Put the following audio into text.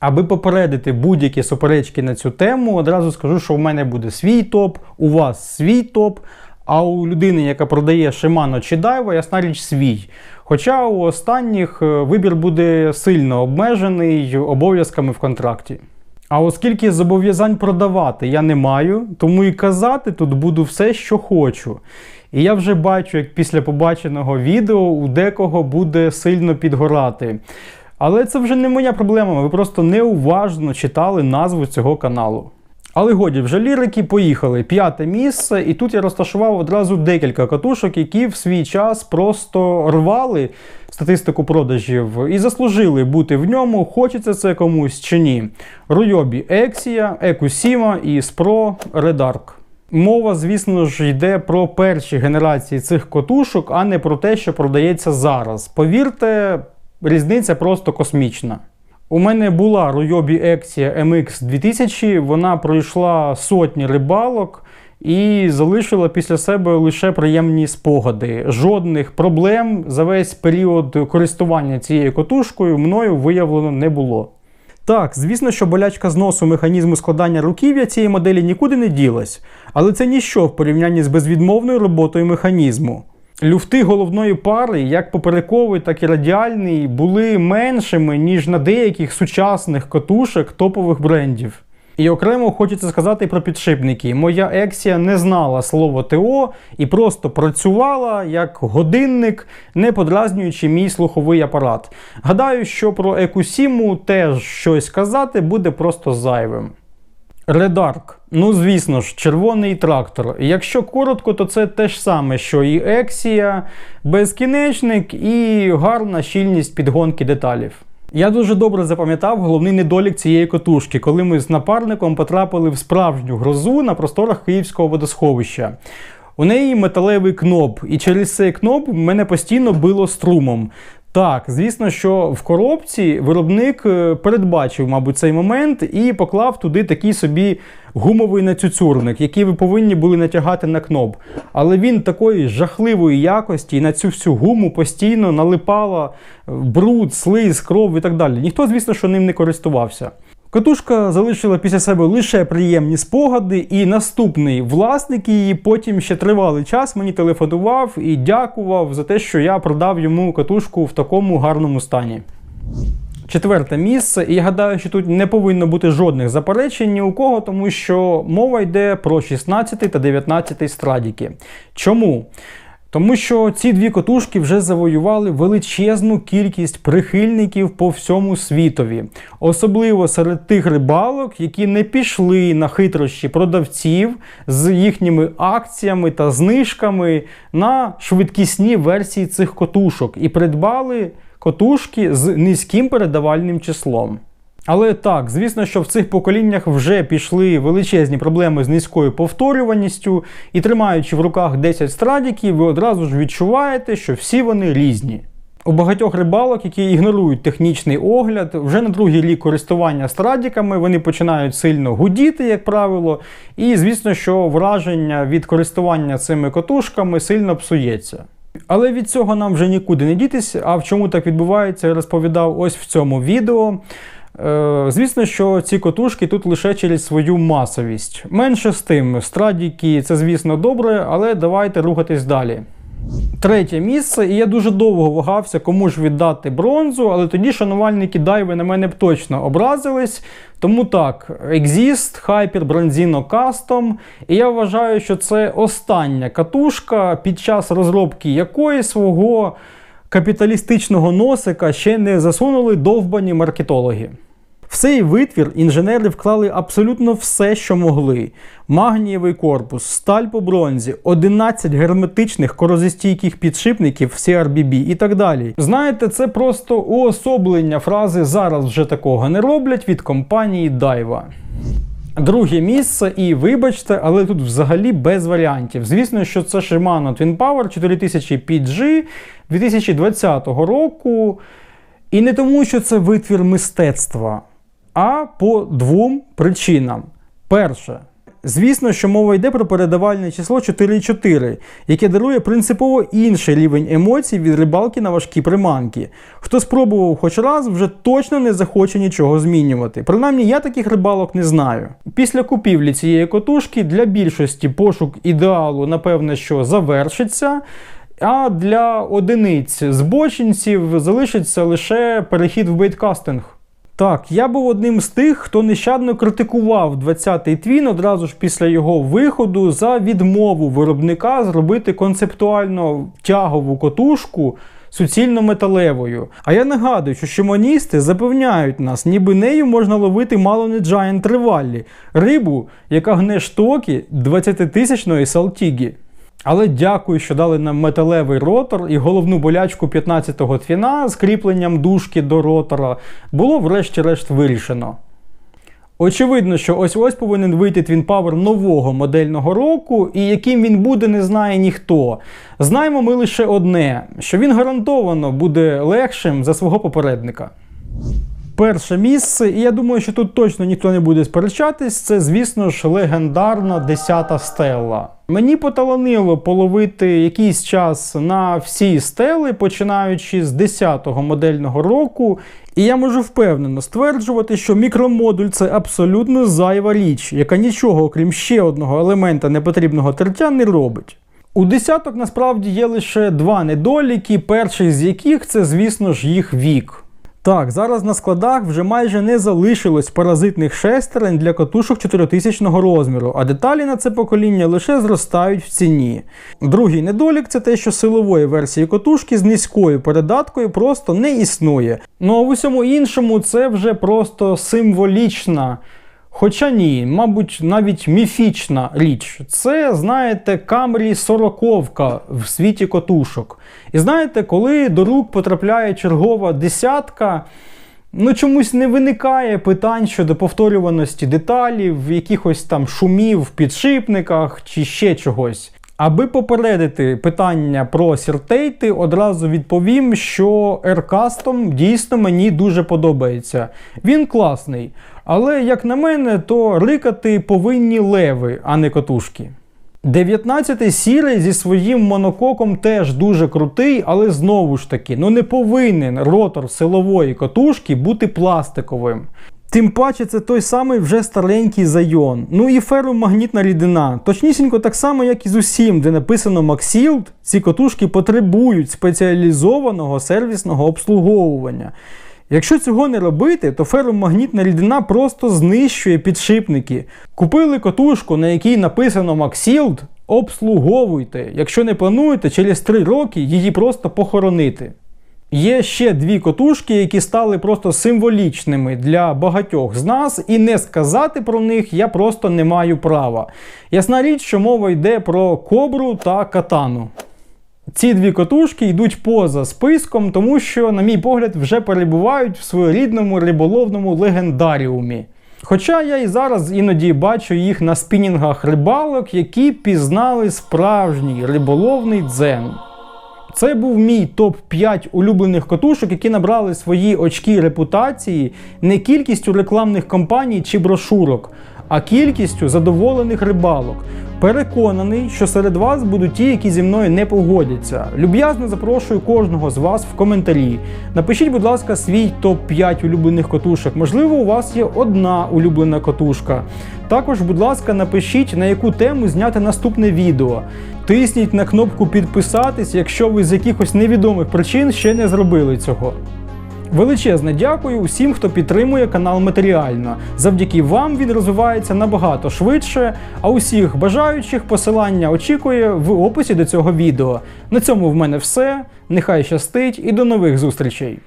Аби попередити будь-які суперечки на цю тему, одразу скажу, що в мене буде свій топ, у вас свій топ, а у людини, яка продає Shimano чи Daiwa, ясна річ свій. Хоча у останніх е, вибір буде сильно обмежений обов'язками в контракті. А оскільки зобов'язань продавати я не маю, тому і казати тут буду все, що хочу. І я вже бачу, як після побаченого відео у декого буде сильно підгорати. Але це вже не моя проблема, ви просто неуважно читали назву цього каналу. Але годі, вже лірики поїхали. П'яте місце, і тут я розташував одразу декілька катушок, які в свій час просто рвали статистику продажів і заслужили бути в ньому, хочеться це комусь чи ні. Руйобі Ексія, Екусіма і Спро Редарк. Мова, звісно ж, йде про перші генерації цих котушок, а не про те, що продається зараз. Повірте, різниця просто космічна. У мене була Ruyobi Exia MX 2000, вона пройшла сотні рибалок і залишила після себе лише приємні спогади. Жодних проблем за весь період користування цією котушкою мною виявлено не було. Так, звісно, що болячка зносу механізму складання руків'я цієї моделі нікуди не ділась, але це ніщо в порівнянні з безвідмовною роботою механізму. Люфти головної пари, як поперековий, так і радіальний, були меншими, ніж на деяких сучасних котушок топових брендів. І окремо хочеться сказати про підшипники. Моя Ексія не знала слово ТО і просто працювала як годинник, не подразнюючи мій слуховий апарат. Гадаю, що про Екусіму теж щось сказати буде просто зайвим. Редарк. Ну, звісно ж, червоний трактор. Якщо коротко, то це те ж саме, що і Ексія, безкінечник і гарна щільність підгонки деталів. Я дуже добре запам'ятав головний недолік цієї котушки, коли ми з напарником потрапили в справжню грозу на просторах Київського водосховища. У неї металевий кноп, і через цей кноп мене постійно било струмом. Так, звісно, що в коробці виробник е, передбачив, мабуть, цей момент і поклав туди такий собі гумовий нацюцюрник, який ви повинні були натягати на кноп. Але він такої жахливої якості і на цю всю гуму постійно налипала бруд, слиз, кров і так далі. Ніхто, звісно, що ним не користувався. Катушка залишила після себе лише приємні спогади, і наступний власник її потім ще тривалий час мені телефонував і дякував за те, що я продав йому катушку в такому гарному стані. Четверте місце, і я гадаю, що тут не повинно бути жодних заперечень ні у кого, тому що мова йде про 16 та 19 страдіки. Чому? Тому що ці дві котушки вже завоювали величезну кількість прихильників по всьому світові, особливо серед тих рибалок, які не пішли на хитрощі продавців з їхніми акціями та знижками на швидкісні версії цих котушок і придбали котушки з низьким передавальним числом. Але так, звісно, що в цих поколіннях вже пішли величезні проблеми з низькою повторюваністю, і тримаючи в руках 10 страдіків, ви одразу ж відчуваєте, що всі вони різні. У багатьох рибалок, які ігнорують технічний огляд, вже на другий рік користування страдіками вони починають сильно гудіти, як правило, і звісно, що враження від користування цими котушками сильно псується. Але від цього нам вже нікуди не дітись. А в чому так відбувається, я розповідав ось в цьому відео. Е, звісно, що ці котушки тут лише через свою масовість. Менше з тим, страдіки це, звісно, добре, але давайте рухатись далі. Третє місце, і я дуже довго вагався, кому ж віддати бронзу, але тоді шанувальники дайви на мене б точно образились. Тому так, Exist, Hyper Bronzino Custom. І я вважаю, що це остання катушка, під час розробки якої свого капіталістичного носика ще не засунули довбані маркетологи. В цей витвір інженери вклали абсолютно все, що могли: магнієвий корпус, сталь по бронзі, 11 герметичних корозостійких підшипників CRBB і так далі. Знаєте, це просто уособлення фрази зараз вже такого не роблять від компанії Daiwa. Друге місце, і вибачте, але тут взагалі без варіантів. Звісно, що це Shimano Twin Power 4000 PG 2020 року. І не тому, що це витвір мистецтва, а по двом причинам. Перше, Звісно, що мова йде про передавальне число 4,4, яке дарує принципово інший рівень емоцій від рибалки на важкі приманки. Хто спробував хоч раз, вже точно не захоче нічого змінювати. Принаймні, я таких рибалок не знаю. Після купівлі цієї котушки для більшості пошук ідеалу, напевне, що завершиться. А для одиниць збочинців залишиться лише перехід в бейткастинг. Так, я був одним з тих, хто нещадно критикував 20-й твін одразу ж після його виходу за відмову виробника зробити концептуально тягову котушку суцільно металевою. А я нагадую, що шимоністи запевняють нас, ніби нею можна ловити мало не Giant Tриваллі, рибу, яка гне штоки 20-тисячної салтігі. Але дякую, що дали нам металевий ротор і головну болячку 15-го твіна з кріпленням дужки до ротора було врешті-решт вирішено. Очевидно, що ось ось повинен вийти Twin Power нового модельного року, і яким він буде, не знає ніхто. Знаємо ми лише одне: що він гарантовано буде легшим за свого попередника. Перше місце, і я думаю, що тут точно ніхто не буде сперечатись, це, звісно ж, легендарна 10-та стела. Мені поталанило половити якийсь час на всі стели, починаючи з 10-го модельного року, і я можу впевнено стверджувати, що мікромодуль це абсолютно зайва річ, яка нічого, окрім ще одного елемента непотрібного тертя, не робить. У десяток насправді є лише два недоліки, перший з яких це, звісно ж, їх вік. Так, зараз на складах вже майже не залишилось паразитних шестерень для катушок 4000 розміру, а деталі на це покоління лише зростають в ціні. Другий недолік це те, що силової версії котушки з низькою передаткою просто не існує. Ну а в усьому іншому це вже просто символічна. Хоча ні, мабуть, навіть міфічна річ. Це, знаєте, камрі сороковка в світі котушок. І знаєте, коли до рук потрапляє чергова десятка, ну чомусь не виникає питань щодо повторюваності деталів, якихось там шумів в підшипниках чи ще чогось. Аби попередити питання про сіртейти, одразу відповім, що Aircustom дійсно мені дуже подобається. Він класний. Але, як на мене, то рикати повинні леви, а не котушки. 19-й сірий зі своїм монококом теж дуже крутий, але знову ж таки, ну не повинен ротор силової котушки бути пластиковим. Тим паче це той самий вже старенький зайон. Ну і ферромагнітна рідина. Точнісінько так само, як і з усім, де написано Maxild, ці котушки потребують спеціалізованого сервісного обслуговування. Якщо цього не робити, то ферромагнітна рідина просто знищує підшипники. Купили котушку, на якій написано Maxild, обслуговуйте. Якщо не плануєте, через 3 роки її просто похоронити. Є ще дві котушки, які стали просто символічними для багатьох з нас, і не сказати про них я просто не маю права. Ясна річ, що мова йде про кобру та катану. Ці дві котушки йдуть поза списком, тому що, на мій погляд, вже перебувають в своєрідному риболовному легендаріумі. Хоча я і зараз іноді бачу їх на спінінгах рибалок, які пізнали справжній риболовний дзен. Це був мій топ-5 улюблених котушок, які набрали свої очки репутації не кількістю рекламних кампаній чи брошурок, а кількістю задоволених рибалок. Переконаний, що серед вас будуть ті, які зі мною не погодяться. Люб'язно запрошую кожного з вас в коментарі. Напишіть, будь ласка, свій топ-5 улюблених котушок. Можливо, у вас є одна улюблена котушка. Також, будь ласка, напишіть, на яку тему зняти наступне відео. Тисніть на кнопку підписатись, якщо ви з якихось невідомих причин ще не зробили цього. Величезне дякую усім, хто підтримує канал матеріально. Завдяки вам він розвивається набагато швидше, а усіх бажаючих посилання очікує в описі до цього відео. На цьому в мене все. Нехай щастить і до нових зустрічей!